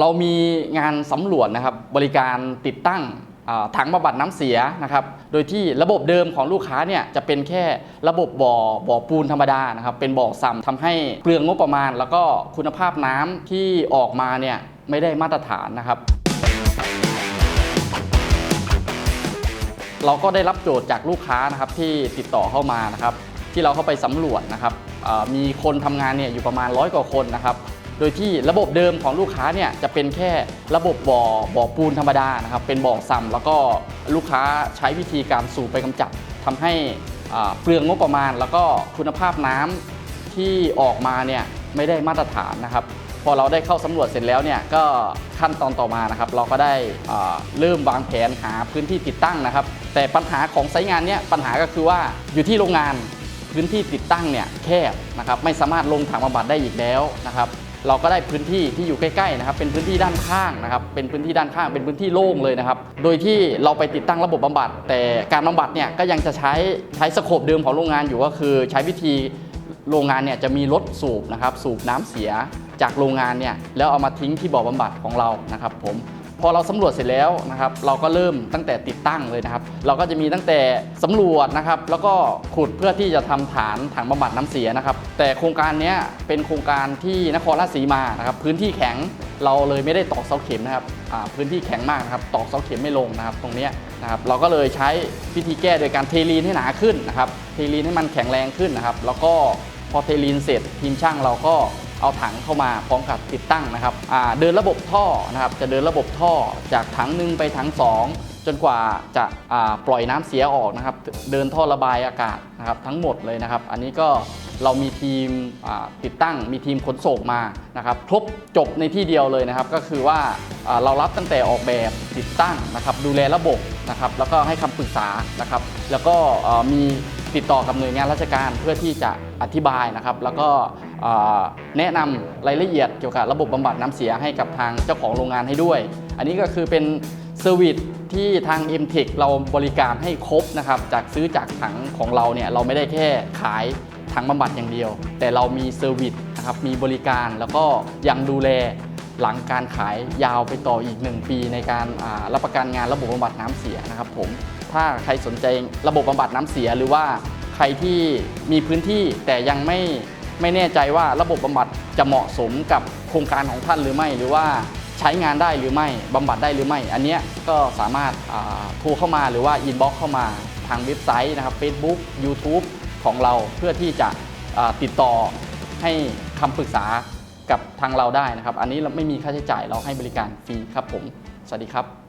เรามีงานสำรวจนะครับบริการติดตั้งถังบำบัดน้ำเสียนะครับ โดยที่ระบบเดิมของลูกค้าเนี่ยจะเป็นแค่ระบบบ่อบ่อปูนธรรมดานะครับ เป็นบ่อซ้ำทำให้เปลืองงบประมาณ แล้วก็คุณภาพน้ำที่ออกมาเนี่ยไม่ได้มาตรฐานนะครับ เราก็ได้รับโจทย์จากลูกค้านะครับที่ติดต่อเข้ามานะครับ ที่เราเข้าไปสำรวจนะครับมีคนทำงานเนี่ยอยู่ประมาณร้อยกว่าคนนะครับ โดยที่ระบบเดิมของลูกค้าเนี่ยจะเป็นแค่ระบบบ่อบ่อปูนธรรมดานะครับเป็นบ่อซ้ำแล้วก็ลูกค้าใช้วิธีการสูบไปกำจัดทำให้เปลืองงบประมาณ แล้วก็คุณภาพน้ำที่ออกมาเนี่ยไม่ได้มาตรฐานนะครับ พอเราได้เข้าสำรวจเสร็จแล้วเนี่ยก็ขั้นตอนต่อมานะครับ เราก็ได้เริ่มวางแผนหาพื้นที่ติดตั้งนะครับ แต่ปัญหาของไซต์งานเนี่ยปัญหาก็คือว่าอยู่ที่โรงงานพื้นที่ติดตั้งเนี่ยแคบนะครับไม่สามารถลงถังบำบัดได้อีกแล้วนะครับ เราก็ได้พื้นที่ที่อยู่ใกล้ๆนะครับเป็นพื้นที่ด้านข้างนะครับเป็นพื้นที่ด้านข้างเป็นพื้นที่โล่งเลยนะครับโดยที่เราไปติดตั้งระบบบำบัด แต่การบำบัดเนี่ยก็ยังจะใช้ใช้สโคปเดิมของโรงงานอยู่ก็คือ ใช้วิธีโรงงานเนี่ยจะมีรถสูบนะครับสูบน้ำเสียจากโรงงานเนี่ยแล้วเอามาทิ้งที่บ่อบำบัดของเรานะครับผม อเราสำรวจเสร็จแล้วนะครับ เราก็เริ่มตั้งแต่ติดตั้งเลยนะครับ เราก็จะมีตั้งแต่สำรวจนะครับ แล้วก็ขุดเพื่อที่จะทำฐานถังบำบัดน้ำเสียนะครับ แต่โครงการนี้เป็นโครงการที่นครราชสีมานะครับ พื้นที่แข็งเราเลยไม่ได้ตอกเสาเข็มนะครับพื้นที่แข็งมากนะครับ ตอกเสาเข็มไม่ลงนะครับ ตรงนี้นะครับ เราก็เลยใช้วิธีแก้โดยการเทลีนให้หนาขึ้นนะครับ เทลีนให้มันแข็งแรงขึ้นนะครับ แล้วก็พอเทลีนเสร็จทีมช่างเราก็ เอาถังเข้ามาพร้อมกับติดตั้งนะครับเดินระบบท่อนะครับจะเดินระบบท่อจากถังหนึ่งไปถังสองจนกว่าจะาปล่อยน้ำเสียออกนะครับเดินท่อระบายอากาศนะครับทั้งหมดเลยนะครับ อันนี้ก็เรามีทีมติดตั้งมีทีมขนส่งมานะครับครบจบในที่เดียวเลยนะครับ ก็คือว่าาเรารับตั้งแต่ออกแบบติดตั้งนะครับดูแลระบบนะครับแล้วก็ให้คำปรึกษานะครับ แล้วก็มีติดต่อกับหน่วยงานราชการเพื่อที่จะอธิบายนะครับ แล้วก็ แนะนำรายละเอียดเกี่ยวกับระบบบำบัดน้ำเสียให้กับทางเจ้าของโรงงานให้ด้วย อันนี้ก็คือเป็นเซอร์วิสที่ทาง m t e c h เราบริการให้ครบนะครับ จากซื้อจากถังของเราเนี่ยเราไม่ได้แค่ขายถังบำบัดอย่างเดียว แต่เรามีเซอร์วิสนะครับมีบริการแล้วก็ยังดูแลหลังการขายยาวไปต่ออีก 1 ปีในการรับประกันงานระบบบำบัดน้ำเสียนะครับผมถ้าใครสนใจระบบบำบัดน้ำเสียหรือว่าใครที่มีพื้นที่แต่ยังไม่ ไม่แน่ใจว่าระบบบำบัดจะเหมาะสมกับโครงการของท่านหรือไม่ หรือว่าใช้งานได้หรือไม่บำบัดได้หรือไม่ อันนี้ก็สามารถโทรเข้ามาหรือว่าอินบ็อกเข้ามาทางเว็บไซต์นะครับ Facebook YouTube ของเราเพื่อที่จะติดต่อให้คำปรึกษากับทางเราได้นะครับ อันนี้เราไม่มีค่าใช้จ่ายเราให้บริการฟรีครับผม สวัสดีครับ